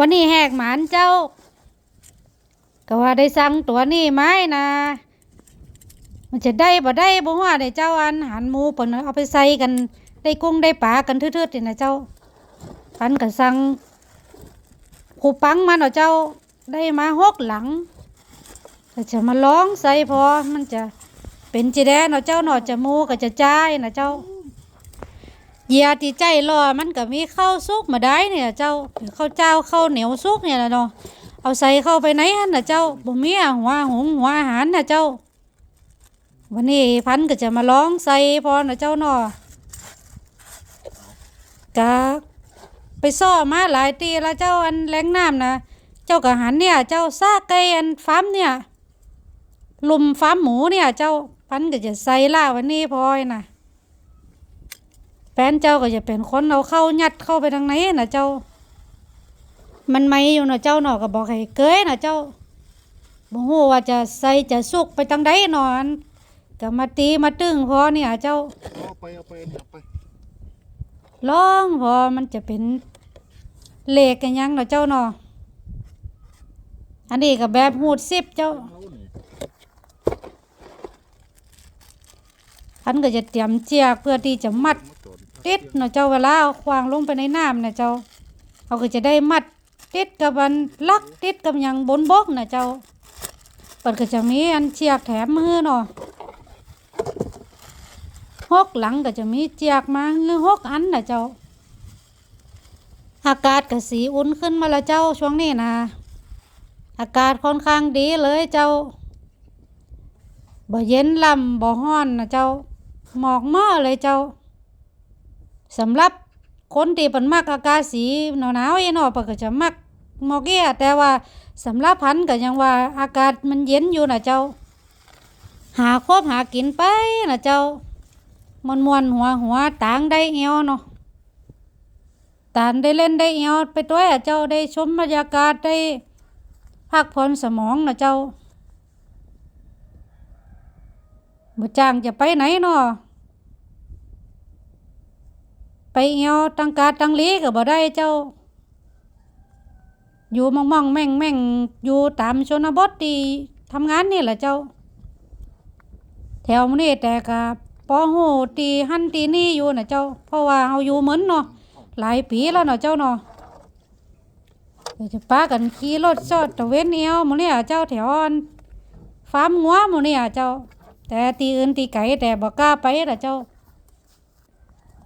วันนี้แหกหมานเจ้า ก็ว่าได้สั่งตัวนี้ไหมนะ มันจะได้บ่ได้บ่ว่าได้เจ้าอันหันหมูเปิ่นเอาไปใส่กันได้กุ้งได้ปลากันทืดๆนี่นะเจ้าพันก็สั่งคูปังมาเนาะเจ้าได้มาหกหลังก็จะมาร้องใส่พอมันจะเป็นจีแดเนาะเจ้าเนาะจะมูก็จะจ่ายนะเจ้า เหยียที่ใจรอมันก็มีข้าวสุกมาได้เนี่ยเจ้าข้าวเจ้าข้าวเหนียวสุกเนี่ยนะเนาะเอาใส่เข้าไปไหนหั่นะเจ้าบ่มีอะหัวหงหัวอาหารนะเจ้า วันนี้พันก็จะมาร้องใส่พอนะเจ้าเนาะกะไปซ่อมาหลายตีแล้วเจ้าอันแรงน้ำนะเจ้ากะหันเนี่ย เจ้าซากไก่อันฟาร์มเนี่ย ลุมฟาร์มหมูเนี่ย เจ้าพันก็จะใส่ล่าวันนี้พอยน่ะ ฟนเจ้าก็จะเป็นคนเอาเข้ายัดเข้าไปทางไหนนะเจ้า มันไม่อยู่นะเจ้าเนาะก็บอกให้เกยนะเจ้าบ่ฮู้ว่าจะใส่จะสุกไปทางใดเนอนก็มาตีมาตึงพอเนี่ยเจ้าเอาไปเอาไปเนี่ยเอาไปลองพอมันจะเป็นเหล็กกันยังเนาะเจ้าเนาะอันนี้ก็แบบหูดซิบเจ้าเอานี่อันก็จะเตรียมเจียกเพื่อที่จะมัดมาจอด ติดเนาะเจ้าเวลาเอาควางลงไปในน้ำนะเจ้าเขาก็จะได้มัดติดกับอันลักติดกับหยังบนบกนะเจ้าเปิดก็จะมีอันเชียกแถมมือเนาะหกหลังก็จะมีเจียกมาหรือหกอันนะเจ้า อากาศก็สีอุ่นขึ้นมาล้วเจ้าช่วงนี้นะอากาศค่อนข้างดีเลยเจ้าบ่เย็นลำบ่ฮ้อนนะเจ้าหมอกหม้อเลยเจ้า สำหรับคนที่เป็นมักอากาศสีหนาวหนาวๆเองเนาะเพิ่นก็จะมักหมอกเกี้แต่ว่าสำหรับพันก็ยังว่าอากาศมันเย็นอยู่นะเจ้า หาครบหากินไปนะเจ้ามวนมวนหัวหัวต่างได้เอวเนาะตานได้เล่นได้เอวไปตัวอะเจ้าได้ชมบรรยากาศได้พักผ่อนสมองนะเจ้าบ่จ้างจะไปไหนเนาะ เอวตังกาตังลีก็บ่ได้เจ้า อยู่มองมองแม่งแม่งอยู่ตามชนบทที่ทำงานนี่แหละเจ้า แถวมนี้แต่ก็ปอหูตีหันตีนี่อยู่นะเจ้า เพราะว่าเฮาอยู่เหมือนเนาะหลายปีแล้วเนาะเจ้าเนาะเดี๋ยวจะปากันขี่รถจอดตะเวนเอวมื้อนี้เจ้าแถวอันฟาร์มงัวมื้อนี้เจ้า แต่ตีอื่นตีไกลแต่บ่กล้าไปล่ะเจ้า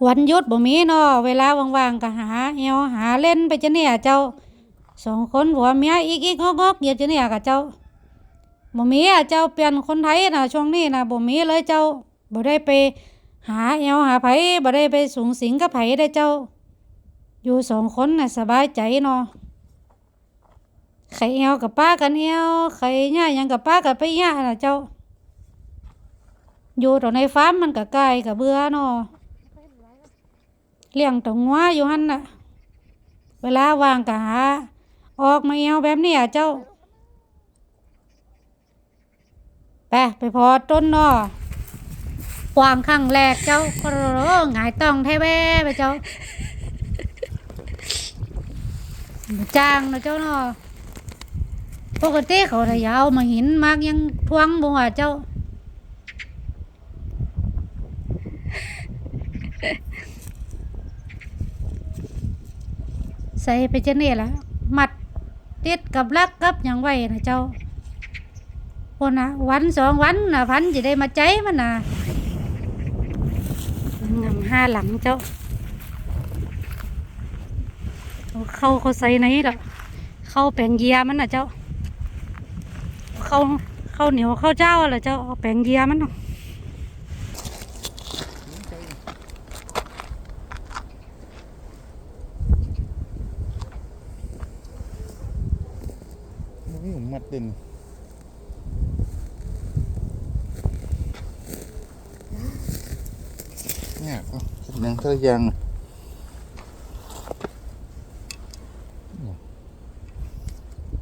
วันหยุดบ่มีเนาะเวลาว่างๆก็หาเอวหาเล่นไปจะเนี่ยเจ้าสองคนผัวเมียอีกอีกงอกงอกๆอยู่จะเนี่ยกับเจ้าบ่มีอะเจ้าเปลี่ยนคนไทยนะช่วงนี้นะบ่มีเลยเจ้าบ่ได้ไปหาเอวหาไผบ่ได้ไปสูงสิงกับไผได้เจ้า อยู่สองคนน่ะสบายใจเนาะใครเอวกับป้ากันเอวใครย่ายังกับป้ากับไปย่าน่ะเจ้า อยู่ตรงในฟาร์มมันก็ใกล้ก็เบื่อเนาะ เลี้ยงตงงัวอยู่หันน่ะ เวลาว่างก็หา ออกมาเอวแบบนี้อะเจ้า ไปไปพอต้นนอวางข้างแรกเจ้าโอ้โหงายต้องแท้แว่ไปเจ้าจ้างนะเจ้าเนาะปกติเขาถ้ายาวมาหินมากยังทวงบ่ว่าเจ้า ใส่ไปจะนี่ละมัดติดกับลักกับอย่างไว้นะเจ้าคนนะวันสองวันนะพันจะได้มาใจมันนะงามห้าหลังเจ้าเอาเข้าเขาใส่ไหนล่ะเข้าแปลงเยียมันนะเจ้าเข้าเข้าเหนียวเข้าเจ้าล่ะเจ้าเอาแปลงเยียมันเนาะ นี่ผมมั ดเด่นเนี่ยเอาหนังเท่ายังอะ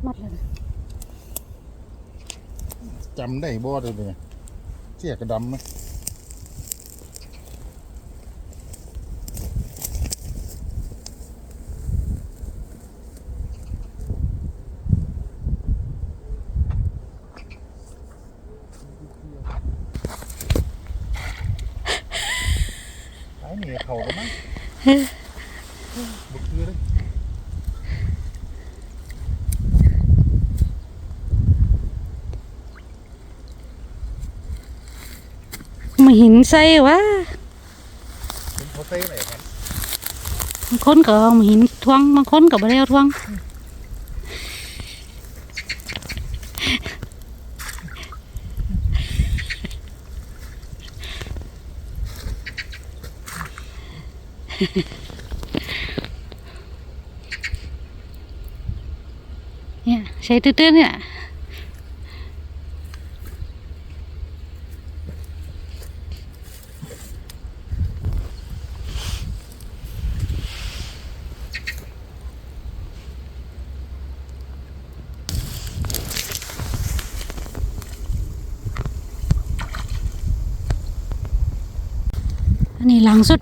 มัดเลยนะจำได้บ่เลยเนี่ยเจี๊ยกระดำไห มเขากันมั้งบุกคือเลยมาหินใส่วะเป็นเขาเต้ไหนครับบางคนก็เอามาหินทวงบางคนก็บ่ได้เอาทวง เนี่ยใช้ตื้อๆเนี่ย อันนี้หลังสุ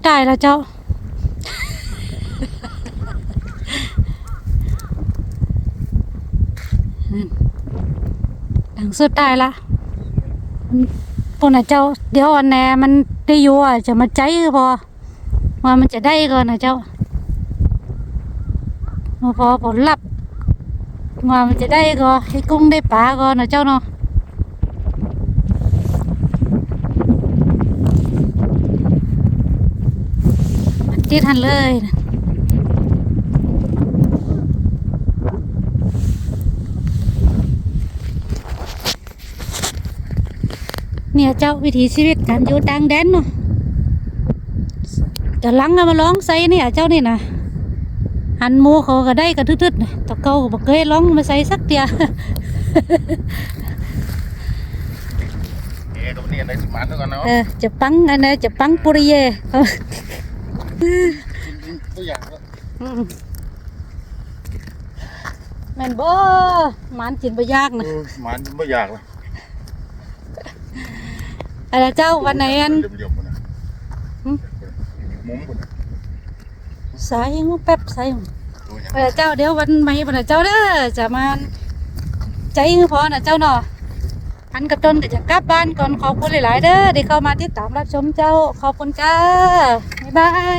หลังสุดท้ายละมันพวกน่ะเจ้าเดี๋ยวอันแหนมันได้อยู่อะจะมาใจพอว่ามันจะได้ก่อนนะเจ้ามาพอผลลัพธ์ว่ามันจะได้ก็ให้กุ้งได้ปลาก่อนนะเจ้าเนาะจิตหันเลยนะ เนี่ยเจ้าวิถีชีวิตการอยู่ต่างแดนเนาะจะลังเอามาร้องใส่เนี่ยเจ้านี่นะหันหมูเขาก็ได้กระทึดๆนะแตะเกาก็บอกเคยร้องมาใส่สักเดียวเอ๊ะตรงนี้ในสมานด้วยกันเนาะเออจะปังอันนี้จะปังปุริเยเขาตัวอย่างแล้วอืมแม่นบ่หมันจินบ่ยากนะเออสมานไม่อยากละ อะไรเจ้าวันไหนอันเดี๋ยวๆคนน่ะหืมมุมคนน่ะสายงูแป๊บสายงูตัวอย่างอะไรเจ้าเดี๋ยววันใหม่วันไหนเจ้าเด้อจะมาใจงูพอนะเจ้าเนาะอันกับต้นก็จะกลับบ้านก่อนขอบคุณหลาย ๆ เด้อที่เข้ามาติดตามรับชมเจ้าขอบคุณจ้าบ๊ายบาย